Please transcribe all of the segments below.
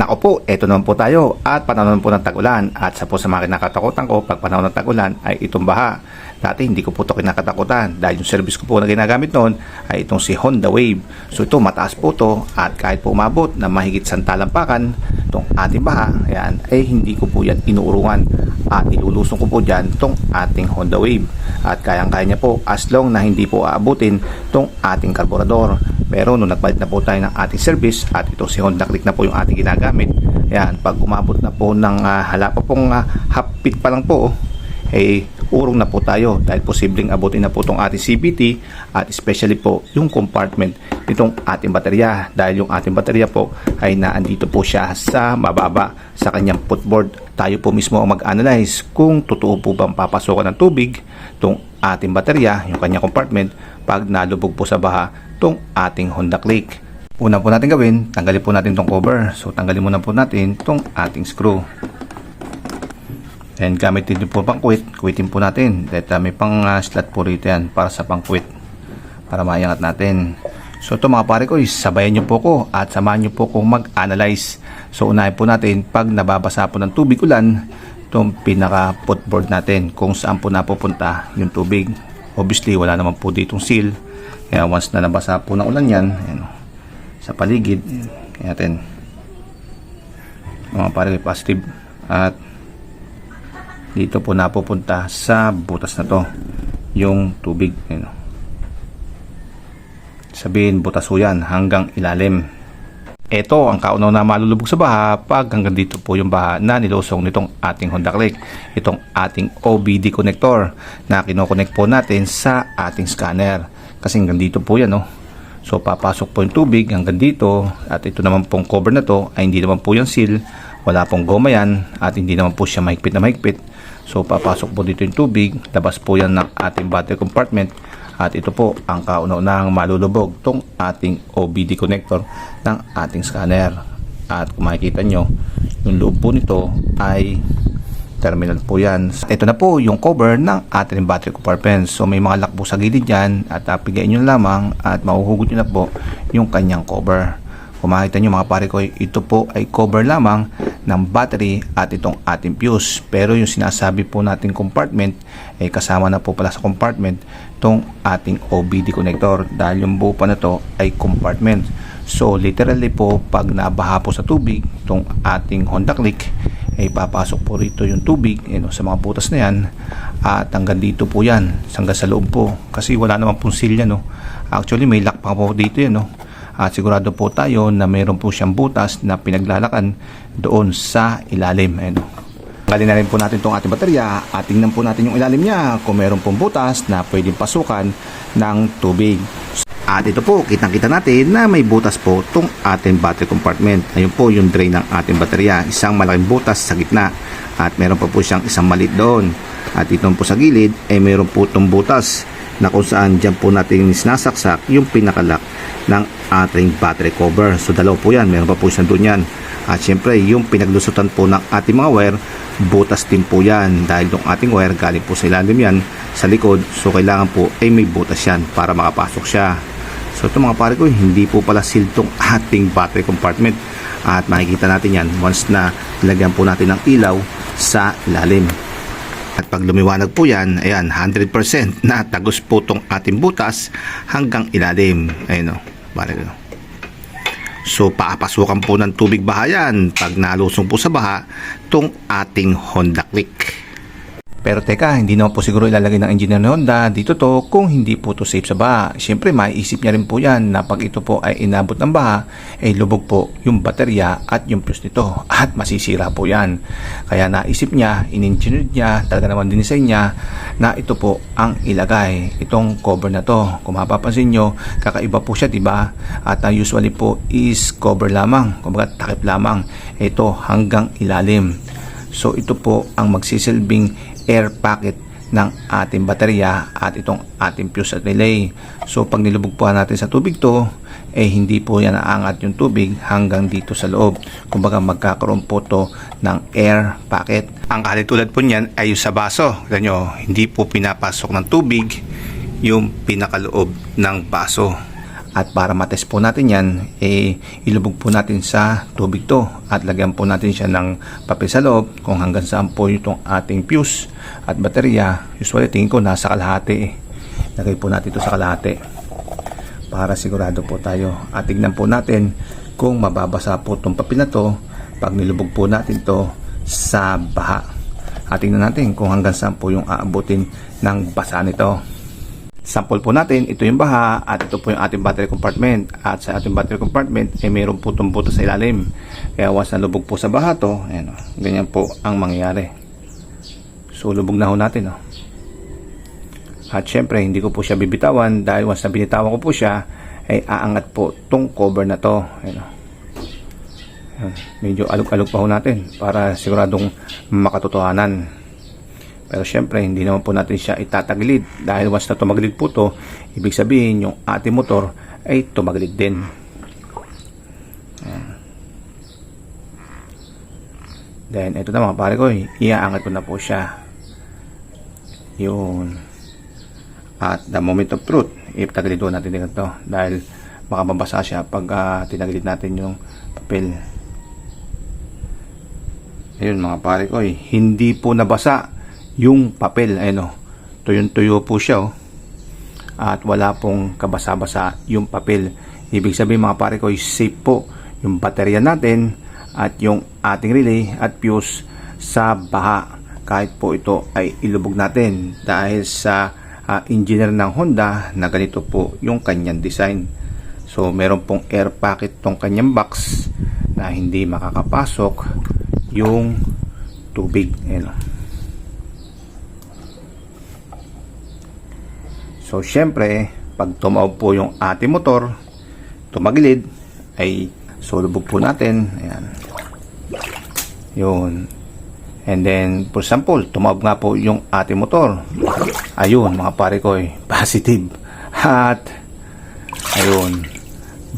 Nako po, eto naman po tayo at panahon po ng tag-ulan at sa po sa mga kinakatakutan ko pag panahon ng tag-ulan ay itong baha. Dati hindi ko po ito kinakatakutan dahil yung service ko po na ginagamit noon ay itong si Honda Wave. So ito mataas po to at kahit po umabot na mahigit sa talampakan itong ating baha, ayan, ay hindi ko po yan inuurungan at ilulusong ko po dyan itong ating Honda Wave at kayang-kaya niya po as long na hindi po aabutin itong ating karburador. Pero nung nagpalit na po tayo ng ating service at ito si Honda Click na po yung ating ginagamit, ayan, pag umabot na po ng uh, hala pong uh, hapit pa lang po, eh urong na po tayo dahil posibleng abutin na po itong ating CVT at especially po yung compartment nitong ating baterya dahil yung ating baterya po ay naandito po siya sa mababa sa kanyang footboard. Tayo po mismo ang mag-analyze kung totoo po bang papasokan ng tubig itong ating baterya, yung kanyang compartment pag nalubog po sa baha itong ating Honda Click. Una po natin gawin, tanggalin po natin itong cover. So tanggalin muna po natin itong ating screw. And gamit din po pang quit, quitin po natin. Dahil uh, may pang uh, slot po rito yan para sa pang quit. Para maiangat natin. So ito mga pare ko, sabayan nyo po ko at samahan nyo po kong mag-analyze. So unahin po natin pag nababasa po ng tubig ulan, itong pinaka footboard natin kung saan po napupunta yung tubig. Obviously wala naman po ditong seal. Kaya once na nabasa po ng ulan yan, ayan, sa paligid, kaya natin mga pare positive at dito po napupunta sa butas na to yung tubig yun. sabihin butas po yan hanggang ilalim ito ang kaunaw na malulubog sa baha pag hanggang dito po yung baha na nilusong nitong ating Honda Click. Itong ating OBD connector na kinoconnect po natin sa ating scanner. Kasi hanggang dito po yan. No? So papasok po yung tubig hanggang dito at ito naman pong cover na to ay hindi naman po yung seal. Wala pong goma yan at hindi naman po siya mahigpit na mahigpit. So papasok po dito yung tubig, labas po yan ng ating battery compartment at ito po ang kauna-unahang malulubog tong ating OBD connector ng ating scanner. At kung makikita nyo, yung loob po nito ay terminal po yan. Ito na po yung cover ng ating battery compartment. So may mga lock po sa gilid yan at apigain nyo lamang at mahuhugot nyo na po yung kanyang cover. Kung makita nyo mga pare ko, ito po ay cover lamang ng battery at itong ating fuse. Pero yung sinasabi po nating compartment, ay kasama na po pala sa compartment itong ating OBD connector. Dahil yung buo pa na to ay compartment. So literally po pag nabaha po sa tubig itong ating Honda Click ay papasok po rito yung tubig you know, sa mga butas na yan. At hanggang dito po yan hanggang sa loob po. Kasi wala naman pong silya no. Actually may lock pa po dito yan no at sigurado po tayo na mayroon po siyang butas na pinaglalakan doon sa ilalim. Ayan. Tanggalin na rin po natin itong ating baterya at tingnan po natin yung ilalim niya kung mayroon pong butas na pwedeng pasukan ng tubig. At ito po, kitang-kita natin na may butas po itong ating battery compartment. Ayun po yung drain ng ating baterya. Isang malaking butas sa gitna. At meron pa po siyang isang malit doon. At ito po sa gilid, ay meron po itong butas na kung saan dyan po natin sinasaksak yung pinakalak ng ating battery cover. So dalawa po yan, meron pa po isang doon yan. At syempre yung pinaglusutan po ng ating mga wire, butas din po yan dahil yung ating wire galing po sa ilalim yan sa likod. So kailangan po ay may butas yan para makapasok siya. So ito mga pare ko, hindi po pala seal tong ating battery compartment. At makikita natin yan once na nilagyan po natin ng ilaw sa ilalim. At pag lumiwanag po yan, ayan, 100% na tagos po tong ating butas hanggang ilalim. Ayun o, pare ko. So, paapasukan po ng tubig bahayan pag nalusong po sa baha tong ating Honda Click. Pero teka, hindi naman po siguro ilalagay ng engineer ni Honda dito to kung hindi po to safe sa baha. Siyempre, maiisip niya rin po yan na pag ito po ay inabot ng baha, ay lubog po yung baterya at yung fuse nito at masisira po yan. Kaya naisip niya, in-engineer niya, talaga naman dinisign niya na ito po ang ilagay. Itong cover na to. Kung mapapansin nyo, kakaiba po siya, diba? At uh, usually po is cover lamang, kumbaga takip lamang. Ito hanggang ilalim. So ito po ang magsisilbing air packet ng ating baterya at itong ating fuse at relay. So pag nilubog po natin sa tubig to, eh hindi po yan aangat yung tubig hanggang dito sa loob. Kumbaga magkakaroon po to ng air packet. Ang kalitulad po niyan ay yung sa baso. Kita nyo, hindi po pinapasok ng tubig yung pinakaloob ng baso. At para matest po natin yan, eh, ilubog po natin sa tubig to at lagyan po natin siya ng papel sa loob kung hanggang saan po itong ating fuse at baterya. Usually tingin ko nasa kalahati eh. Lagay po natin ito sa kalahati para sigurado po tayo. At tignan po natin kung mababasa po itong papel na to pag nilubog po natin to sa baha. At tingnan natin kung hanggang saan po yung aabutin ng basa nito. Sample po natin, ito yung baha at ito po yung ating battery compartment. At sa ating battery compartment, eh, mayroon po itong buto sa ilalim. Kaya once nalubog po sa baha to, ayan, o, ganyan po ang mangyayari. So, lubog na ho natin. O. At syempre, hindi ko po siya bibitawan dahil once na binitawan ko po siya, ay aangat po tong cover na to. Ayan, o. Ayan, medyo alog-alog pa ho natin para siguradong makatotohanan. Pero syempre, hindi naman po natin siya itatagilid dahil once na tumagilid po to, ibig sabihin yung ating motor ay tumagilid din. Ayan. Then, ito na mga pare ko, iaangat ko na po siya. Yun. At the moment of truth, ipatagilid po natin din ito dahil baka mabasa siya pag uh, tinagilid natin yung papel. Ayun mga pare ko, hindi po nabasa yung papel. Ayun o, tuyong-tuyo po siya oh. At wala pong kabasa-basa yung papel. Ibig sabihin mga pare ko, safe po yung baterya natin at yung ating relay at fuse sa baha. Kahit po ito ay ilubog natin dahil sa uh, engineer ng Honda na ganito po yung kanyang design. So meron pong air pocket tong kanyang box na hindi makakapasok yung tubig. Ayan. So, syempre, pag tumaob po yung ating motor, tumagilid, ay sulubog po natin. Ayan. Yun. And then, for example, tumaob nga po yung ating motor. Ayun, mga pare ko, eh, positive. At, ayun,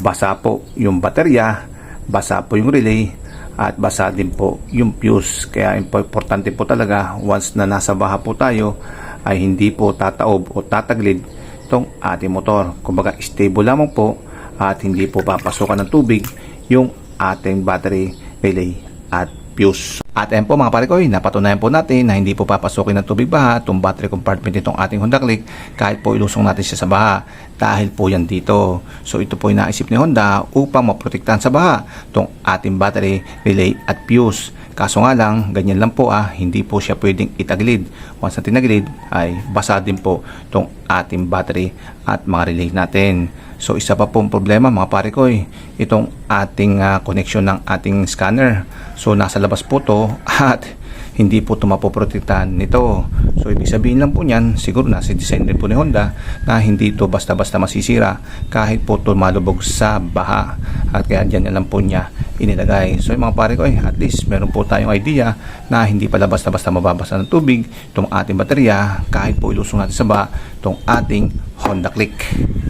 basa po yung baterya, basa po yung relay, at basa din po yung fuse. Kaya importante po talaga, once na nasa baha po tayo, ay hindi po tataob o tataglid itong ating motor. Kumbaga stable lamang po at hindi po papasukan ng tubig yung ating battery relay at fuse. At ayan po mga pare ko, napatunayan po natin na hindi po papasukin ng tubig baha itong battery compartment itong ating Honda Click kahit po ilusong natin siya sa baha dahil po yan dito. So ito po yung naisip ni Honda upang maprotektahan sa baha itong ating battery relay at fuse. Kaso nga lang, ganyan lang po ah, hindi po siya pwedeng itagilid. Once na tinagilid, ay basa din po itong ating battery at mga relay natin. So isa pa pong problema mga pare ko, eh, itong ating ah, connection ng ating scanner. So nasa labas po to at hindi po ito mapoprotektahan nito. So ibig sabihin lang po niyan, siguro nasa design din po ni Honda na hindi ito basta-basta masisira kahit po ito malubog sa baha. At kaya dyan lang po niya inilagay. So yung mga pare ko, eh, at least meron po tayong idea na hindi pala basta-basta mababasa ng tubig itong ating baterya kahit po ilusong natin sa baha itong ating Honda Click.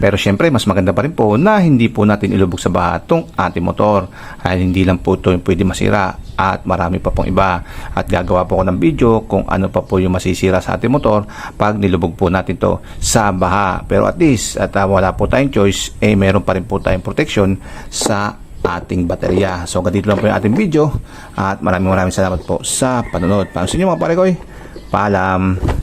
Pero syempre, mas maganda pa rin po na hindi po natin ilubog sa baha itong ating motor. Ay hindi lang po ito yung pwede masira at marami pa pong iba. At gagawa po ako ng video kung ano pa po yung masisira sa ating motor pag nilubog po natin to sa baha. Pero at least, at uh, wala po tayong choice, eh meron pa rin po tayong protection sa ating baterya. So, ganito lang po yung ating video at maraming maraming salamat po sa panonood. Paano sa inyo mga pare ko? Paalam!